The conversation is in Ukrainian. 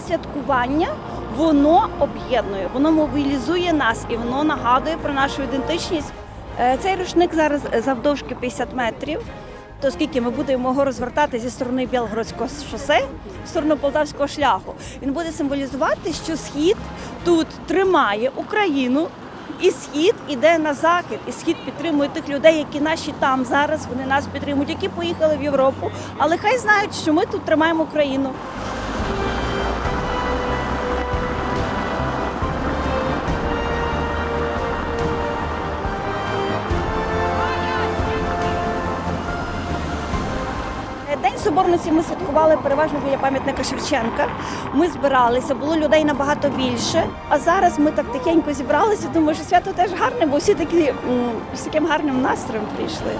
святкування воно об'єднує, воно мобілізує нас і воно нагадує про нашу ідентичність. Е, Цей рушник зараз завдовжки 50 метрів. То оскільки ми будемо його розвертати зі сторони Білгородського шосе в сторону Полтавського шляху, він буде символізувати, що схід тут тримає Україну, і схід іде на захід, і схід підтримує тих людей, які наші там зараз. Вони нас підтримують, які поїхали в Європу. Але хай знають, що ми тут тримаємо Україну. День соборності ми святкували переважно біля пам'ятника Шевченка. Ми збиралися, було людей набагато більше. А зараз ми так тихенько зібралися. Думаю, що свято теж гарне, бо всі такі з таким гарним настроєм прийшли.